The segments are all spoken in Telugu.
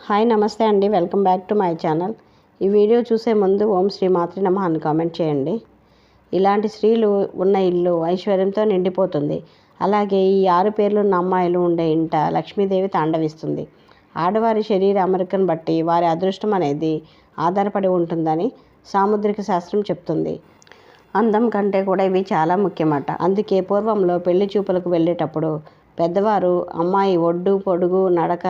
హాయ్ నమస్తే అండి. Welcome back to my channel. ఈ వీడియో చూసే ముందు ఓం శ్రీ మాతృ నమ అని కామెంట్ చేయండి. ఇలాంటి స్త్రీలు ఉన్న ఇల్లు ఐశ్వర్యంతో నిండిపోతుంది. అలాగే ఈ ఆరు పేర్లున్న అమ్మాయిలు ఉండే ఇంట లక్ష్మీదేవి తాండవిస్తుంది. ఆడవారి శరీర అమరికను బట్టి వారి అదృష్టం అనేది ఆధారపడి ఉంటుందని సాముద్రిక శాస్త్రం చెప్తుంది. అందం కంటే కూడా ఇవి చాలా ముఖ్యమట. అందుకే పూర్వంలో పెళ్ళి చూపులకు వెళ్ళేటప్పుడు పెద్దవారు అమ్మాయి ఒడ్డు పొడుగు నడక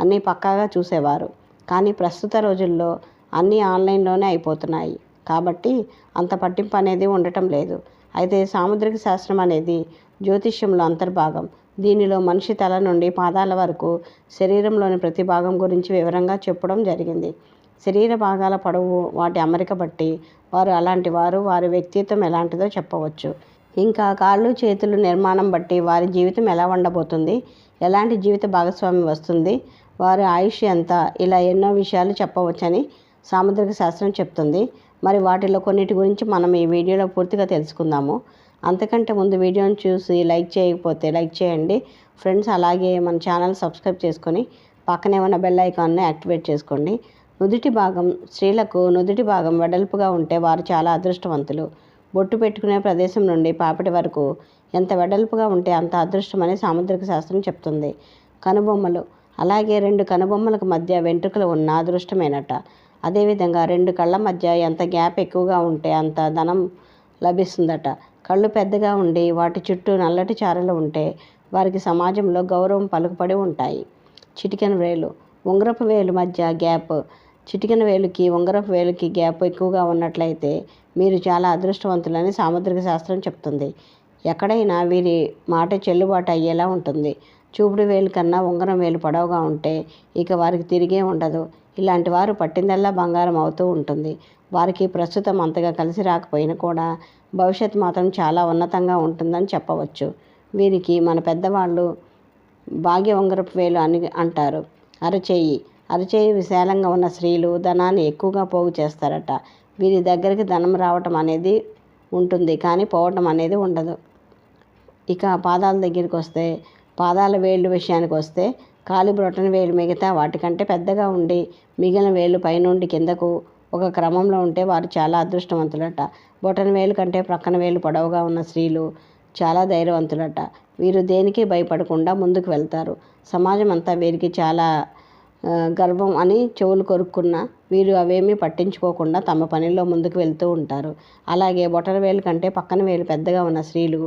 అన్నీ పక్కాగా చూసేవారు. కానీ ప్రస్తుత రోజుల్లో అన్నీ ఆన్లైన్లోనే అయిపోతున్నాయి. కాబట్టి అంత పట్టింపు అనేది ఉండటం లేదు. అయితే సాముద్రిక శాస్త్రం అనేది జ్యోతిష్యంలో అంతర్భాగం. దీనిలో మనిషి తల నుండి పాదాల వరకు శరీరంలోని ప్రతి భాగం గురించి వివరంగా చెప్పడం జరిగింది. శరీర భాగాల పొడవు వాటి అమరిక బట్టి వారు అలాంటి వారు వారి వ్యక్తిత్వం ఎలాంటిదో చెప్పవచ్చు. ఇంకా కాళ్ళు చేతులు నిర్మాణం బట్టి వారి జీవితం ఎలా ఉండబోతుంది? ఎలాంటి జీవిత భాగస్వామి వస్తుంది? వారి ఆయుష్ ఎంత? ఇలా ఎన్నో విషయాలు చెప్పవచ్చని సాముద్రిక శాస్త్రం చెప్తుంది. మరి వాటిలో కొన్నిటి గురించి మనం ఈ వీడియోలో పూర్తిగా తెలుసుకుందాము. అంతకంటే ముందు వీడియోని చూసి లైక్ చేయకపోతే లైక్ చేయండి. ఫ్రెండ్స్ అలాగే మన ఛానల్ సబ్స్క్రైబ్ చేసుకొని పక్కనే ఉన్న బెల్ ఐకాన్ని యాక్టివేట్ చేసుకోండి. నుదుటి భాగం స్త్రీలకు నుదుటి భాగం వెడల్పుగా ఉంటే వారు చాలా అదృష్టవంతులు. బొట్టు పెట్టుకునే ప్రదేశం నుండి పాపిడి వరకు ఎంత వెడల్పుగా ఉంటే అంత అదృష్టమని సాముద్రిక శాస్త్రం చెప్తుంది. కనుబొమ్మలు. అలాగే రెండు కనుబొమ్మలకు మధ్య వెంట్రుకలు ఉన్న అదృష్టమేనట. అదేవిధంగా రెండు కళ్ళ మధ్య ఎంత గ్యాప్ ఎక్కువగా ఉంటే అంత ధనం లభిస్తుందట. కళ్ళు పెద్దగా ఉండి వాటి చుట్టూ నల్లటి చారలు ఉంటే వారికి సమాజంలో గౌరవం పలుకుపడి ఉంటాయి. చిటికెన వేలు ఉంగరపు వేలు మధ్య గ్యాప్ చిటికెన వేలుకి ఉంగరపు వేలుకి గ్యాప్ ఎక్కువగా ఉన్నట్లయితే మీరు చాలా అదృష్టవంతులని సాముద్రిక శాస్త్రం చెప్తుంది. ఎక్కడైనా వీరి మాట చెల్లుబాటు అయ్యేలా ఉంటుంది. చూపుడు వేలు కన్నా ఉంగరం వేలు పొడవుగా ఉంటే ఇక వారికి తిరిగే ఉండదు. ఇలాంటి వారు పట్టిందల్లా బంగారం అవుతూ ఉంటుంది. వారికి ప్రస్తుతం అంతగా కలిసి రాకపోయినా కూడా భవిష్యత్ మాత్రం చాలా ఉన్నతంగా ఉంటుందని చెప్పవచ్చు. వీరికి మన పెద్దవాళ్ళు భాగ్య ఉంగరపు వేలు అని అంటారు. అరచేయి అరచేయి విశాలంగా ఉన్న స్త్రీలు ధనాన్ని ఎక్కువగా పోగు చేస్తారట. వీరి దగ్గరికి ధనం రావటం అనేది ఉంటుంది కానీ పోవటం అనేది ఉండదు. ఇక పాదాల దగ్గరికి వస్తే పాదాల వేళ్ళు విషయానికి వస్తే కాలి బ్రొటన వేలు మిగతా వాటికంటే పెద్దగా ఉండి మిగిలిన వేలు పైనుండి కిందకు ఒక క్రమంలో ఉంటే వారు చాలా అదృష్టవంతులట. బొటన వేలు కంటే ప్రక్కన వేలు పొడవుగా ఉన్న స్త్రీలు చాలా ధైర్యవంతులట. వీరు దేనికి భయపడకుండా ముందుకు వెళ్తారు. సమాజం అంతా వీరికి చాలా గర్వం అని చెవులు కొరుక్కున్న వీరు అవేమీ పట్టించుకోకుండా తమ పనిలో ముందుకు వెళ్తూ ఉంటారు. అలాగే బొటన వేలు కంటే పక్కన వేలు పెద్దగా ఉన్న స్త్రీలు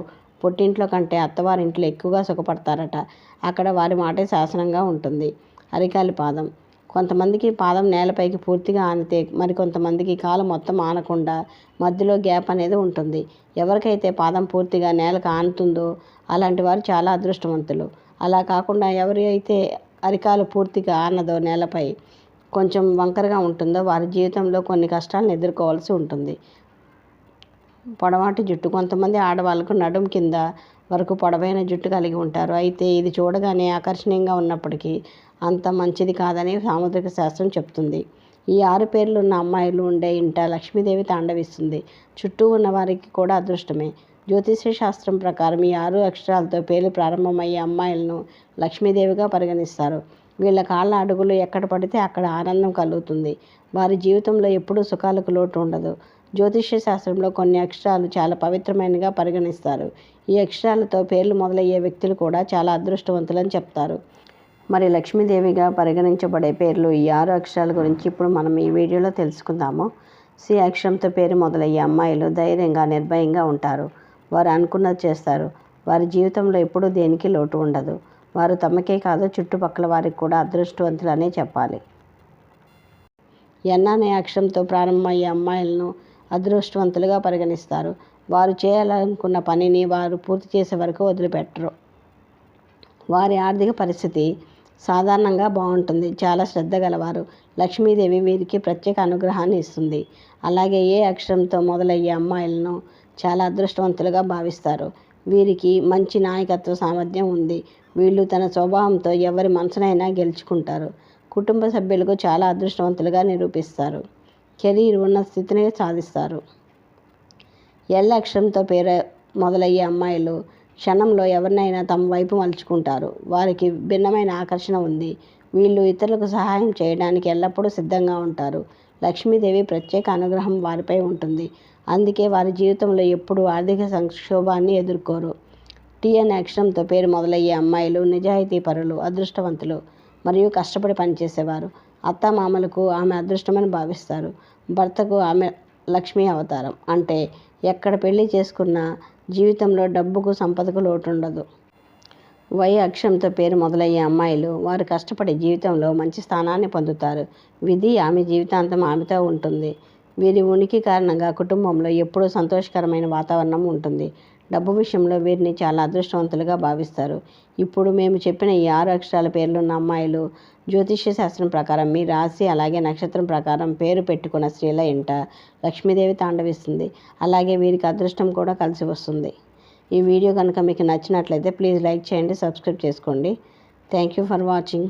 పుట్టింట్లో కంటే అత్తవారింట్లో ఎక్కువగా సుఖపడతారట. అక్కడ వారి మాటే శాసనంగా ఉంటుంది. అరికాలి పాదం. కొంతమందికి పాదం నేలపైకి పూర్తిగా ఆనితే మరి కొంతమందికి కాలు మొత్తం ఆనకుండా మధ్యలో గ్యాప్ అనేది ఉంటుంది. ఎవరికైతే పాదం పూర్తిగా నేలకు ఆనుతుందో అలాంటి వారు చాలా అదృష్టవంతులు. అలా కాకుండా ఎవరి అయితే అరికాలు పూర్తిగా ఆనదో నేలపై కొంచెం వంకరగా ఉంటుందో వారి జీవితంలో కొన్ని కష్టాలను ఎదుర్కోవాల్సి ఉంటుంది. పొడవాటి జుట్టు. కొంతమంది ఆడవాళ్ళకు నడుం కింద వరకు పొడవైన జుట్టు కలిగి ఉంటారు. అయితే ఇది చూడగానే ఆకర్షణీయంగా ఉన్నప్పటికీ అంత మంచిది కాదని సాముద్రిక శాస్త్రం చెప్తుంది. ఈ ఆరు పేర్లు ఉన్న అమ్మాయిలు ఉండే ఇంట లక్ష్మీదేవి తాండవిస్తుంది. చుట్టూ ఉన్న వారికి కూడా అదృష్టమే. జ్యోతిష్య శాస్త్రం ప్రకారం ఈ ఆరు అక్షరాలతో పేర్లు ప్రారంభమయ్యే అమ్మాయిలను లక్ష్మీదేవిగా పరిగణిస్తారు. వీళ్ళ కాళ్ళ అడుగులు ఎక్కడ పడితే అక్కడ ఆనందం కలుగుతుంది. వారి జీవితంలో ఎప్పుడూ సుఖాలకు లోటు ఉండదు. జ్యోతిష్య శాస్త్రంలో కొన్ని అక్షరాలు చాలా పవిత్రమైనగా పరిగణిస్తారు. ఈ అక్షరాలతో పేర్లు మొదలయ్యే వ్యక్తులు కూడా చాలా అదృష్టవంతులని చెప్తారు. మరి లక్ష్మీదేవిగా పరిగణించబడే పేర్లు ఈ ఆరు అక్షరాల గురించి ఇప్పుడు మనం ఈ వీడియోలో తెలుసుకుందాము. సి అక్షరంతో పేరు మొదలయ్యే అమ్మాయిలు ధైర్యంగా నిర్భయంగా ఉంటారు. వారు అనుకున్నది చేస్తారు. వారి జీవితంలో ఎప్పుడూ దేనికి లోటు ఉండదు. వారు తమకే కాదు చుట్టుపక్కల వారికి కూడా అదృష్టవంతులనే చెప్పాలి. ఎన్ అనే అక్షరంతో ప్రారంభమయ్యే అమ్మాయిలను అదృష్టవంతులుగా పరిగణిస్తారు. వారు చేయాలనుకున్న పనిని వారు పూర్తి చేసే వరకు వదిలిపెట్టరు. వారి ఆర్థిక పరిస్థితి సాధారణంగా బాగుంటుంది. చాలా శ్రద్ధ గలవారు. లక్ష్మీదేవి వీరికి ప్రత్యేక అనుగ్రహాన్ని ఇస్తుంది. అలాగే ఏ అక్షరంతో మొదలయ్యే అమ్మాయిలను చాలా అదృష్టవంతులుగా భావిస్తారు. వీరికి మంచి నాయకత్వ సామర్థ్యం ఉంది. వీళ్ళు తన స్వభావంతో ఎవరి మనసునైనా గెలుచుకుంటారు. కుటుంబ సభ్యులకు చాలా అదృష్టవంతులుగా నిరూపిస్తారు. కెరీర్ ఉన్న స్థితిని సాధిస్తారు. ఎల్ అక్షరంతో పేరు మొదలయ్యే అమ్మాయిలు క్షణంలో ఎవరినైనా తమ వైపు మలుచుకుంటారు. వారికి భిన్నమైన ఆకర్షణ ఉంది. వీళ్ళు ఇతరులకు సహాయం చేయడానికి ఎల్లప్పుడూ సిద్ధంగా ఉంటారు. లక్ష్మీదేవి ప్రత్యేక అనుగ్రహం వారిపై ఉంటుంది. అందుకే వారి జీవితంలో ఎప్పుడూ ఆర్థిక సంక్షోభాన్ని ఎదుర్కోరు. టీ అనే అక్షరంతో పేరు మొదలయ్యే అమ్మాయిలు నిజాయితీ పరులు అదృష్టవంతులు మరియు కష్టపడి పనిచేసేవారు. అత్తమామలకు ఆమె అదృష్టమని భావిస్తారు. భర్తకు ఆమె లక్ష్మీ అవతారం. అంటే ఎక్కడ పెళ్ళి చేసుకున్నా జీవితంలో డబ్బుకు సంపదకు లోటు ఉండదు వై అక్షంతో పేరు మొదలయ్యే అమ్మాయిలు వారు కష్టపడి జీవితంలో మంచి స్థానాన్ని పొందుతారు. విధి ఆమె జీవితాంతం ఆమెతో ఉంటుంది. వీరి ఉనికి కారణంగా కుటుంబంలో ఎప్పుడూ సంతోషకరమైన వాతావరణం ఉంటుంది. డబ్బు విషయంలో వీరిని చాలా అదృష్టవంతులుగా భావిస్తారు. ఇప్పుడు మేము చెప్పిన ఈ ఆరు అక్షరాల పేర్లున్న అమ్మాయిలు జ్యోతిష్య శాస్త్రం ప్రకారం మీ రాశి అలాగే నక్షత్రం ప్రకారం పేరు పెట్టుకున్న స్త్రీల ఇంట లక్ష్మీదేవి తాండవిస్తుంది. అలాగే వీరికి అదృష్టం కూడా కలిసి వస్తుంది. ఈ వీడియో కనుక మీకు నచ్చినట్లయితే ప్లీజ్ లైక్ చేయండి సబ్స్క్రైబ్ చేసుకోండి. Thank you for watching.